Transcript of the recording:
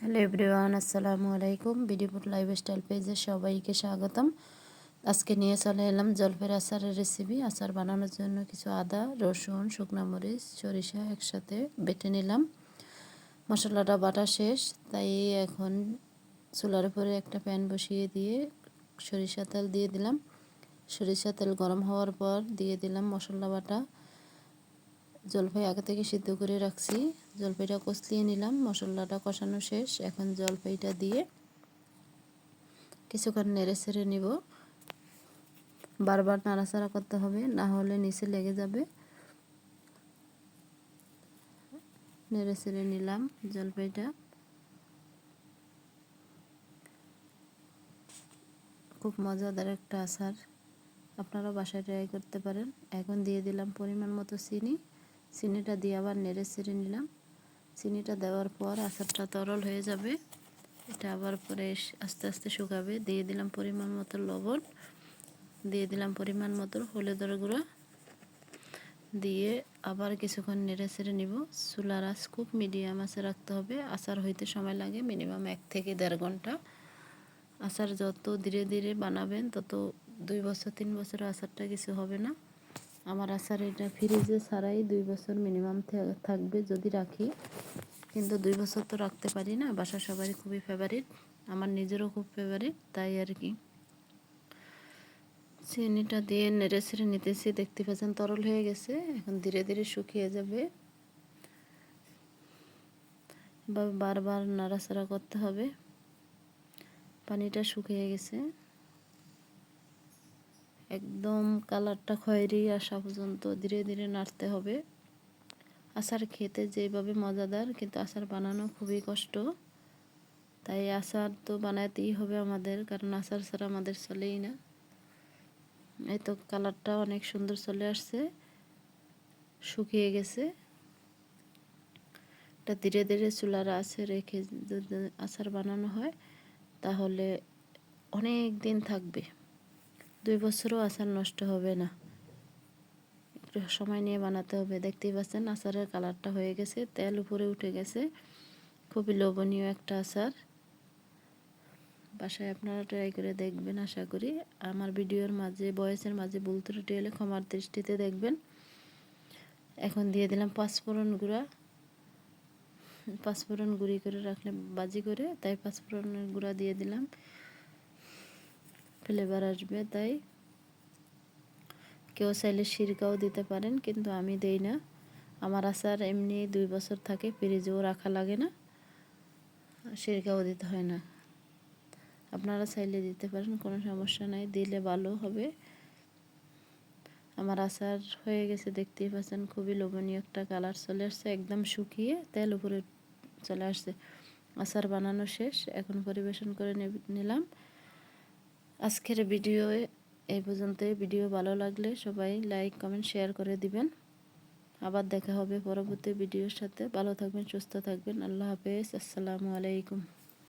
Hello everyone, আসসালামু আলাইকুম। বিডিপুর lifestyle পেজে সবাইকে স্বাগতম। আজকে নিয়ে চলে এলাম জলফের আচারের রেসিপি আচার বানানোর জন্য কিছু আদা, রসুন, শুকনো মরিচ, সরিষা একসাথে বেটে নিলাম। মশলাটা বাটা শেষ, তাই এখন চুলার উপরে একটা প্যান বসিয়ে দিয়ে সরিষা তেল দিয়ে দিলাম। সরিষা তেল গরম হওয়ার পর দিয়ে দিলাম মশলা বাটা। জলপাই আগে থেকে সিদ্ধ করে রাখছি। জলপাইটা কষলিয়ে নিলাম, মশলাটা কষানো শেষ। এখন জলপাইটা দিয়ে কিছুক্ষণ নেড়ে ছেড়ে নিব। বারবার নাড়াচাড়া করতে হবে, না হলে নিচে লেগে যাবে। নেড়ে ছেড়ে নিলাম জলপাইটা খুব মজাদার একটা আচার। আপনারা বাসায় ট্রাই করতে পারেন। এখন দিয়ে দিলাম পরিমাণ মতো চিনি। চিনিটা দিয়ে আবার নেড়ে ছেড়ে নিলাম। চিনিটা দেওয়ার পর আচারটা তরল হয়ে যাবে। এটা আবার পরে আস্তে আস্তে শুকাবে। দিয়ে দিলাম পরিমাণ মতো লবণ। দিয়ে দিলাম পরিমাণ মতো হলুদের গুঁড়া। দিয়ে আবার কিছুক্ষণ নেড়ে ছেড়ে নিব। চুলার আঁচ খুব মিডিয়াম আঁচে রাখতে হবে। আচার হইতে সময় লাগে মিনিমাম এক থেকে দেড় ঘণ্টা। আচার যত ধীরে ধীরে বানাবেন, তত দুই বছর, তিন বছর আচারটা কিছু হবে না। আমার আচার এটা ফ্রিজে ছাড়াই দুই বছর মিনিমাম থাকবে যদি রাখি। কিন্তু দুই বছর তো রাখতে পারি না বাসা সবারই খুবই ফেভারিট আমার নিজেরও খুব ফেভারিট তাই আর কি। চিনিটা দিয়ে নেড়ে ছেড়ে নিতেছি, দেখতে পাচ্ছেন তরল হয়ে গেছে, এখন ধীরে ধীরে শুকিয়ে যাবে। বারবার নাড়াচাড়া করতে হবে। পানিটা শুকিয়ে গেছে। একদম কালারটা খয়েরি আসা পর্যন্ত ধীরে ধীরে নাড়তে হবে। আচার খেতে যেভাবে মজাদার, কিন্তু আচার বানানো খুবই কষ্ট। তাই আচার তো বানাতেই হবে আমাদের, কারণ আচার ছাড়া আমাদের চলেই না। এই তো কালারটা অনেক সুন্দর চলে আসছে, শুকিয়ে গেছে। এটা ধীরে ধীরে চুলার আছে রেখে যদি আচার বানানো হয়, তাহলে অনেক দিন থাকবে। দুই বছরও আচার নষ্ট হবে না। একটু সময় নিয়ে বানাতে হবে। দেখতেই পাচ্ছেন আচারের কালারটা হয়ে গেছে, তেল উপরে উঠে গেছে। খুবই লোভনীয় একটা আচার। বাসায় আপনারা ট্রাই করে দেখবেন, আশা করি। আমার ভিডিওর মাঝে, বয়সের মাঝে ভুল ত্রুটি হলে ক্ষমার দৃষ্টিতে দেখবেন। এখন দিয়ে দিলাম পাঁচফোড়ন গুঁড়া। পাঁচফোড়ন গুঁড়ি করে রাখলে বাজি করে। তাই পাঁচফোড়নের গুঁড়া দিয়ে দিলাম। ফ্লেভার আসবে তাই কেউ চাইলে সিরকাও দিতে পারেন, কিন্তু আমি দেই না। আমার আচার এমনি দুই বছর থাকে, ফ্রিজেও রাখা লাগে না সিরকাও দিতে হয় না। আপনারা চাইলে দিতে পারেন, কোনো সমস্যা নাই, দিলে ভালো হবে। আমার আচার হয়ে গেছে, দেখতেই পাচ্ছেন, খুবই লোভনীয় একটা কালার চলে আসছে, একদম শুকিয়ে তেল উপরে চলে আসছে। আচার বানানো শেষ, এখন পরিবেশন করে নিলাম। আজকের ভিডিও এই পর্যন্ত ভিডিও ভালো লাগলে সবাই লাইক, কমেন্ট, শেয়ার করে দিবেন। আবার দেখা হবে পরবর্তী ভিডিওর সাথে। ভালো থাকবেন, সুস্থ থাকবেন। আল্লাহ হাফেজ। আসসালামু আলাইকুম।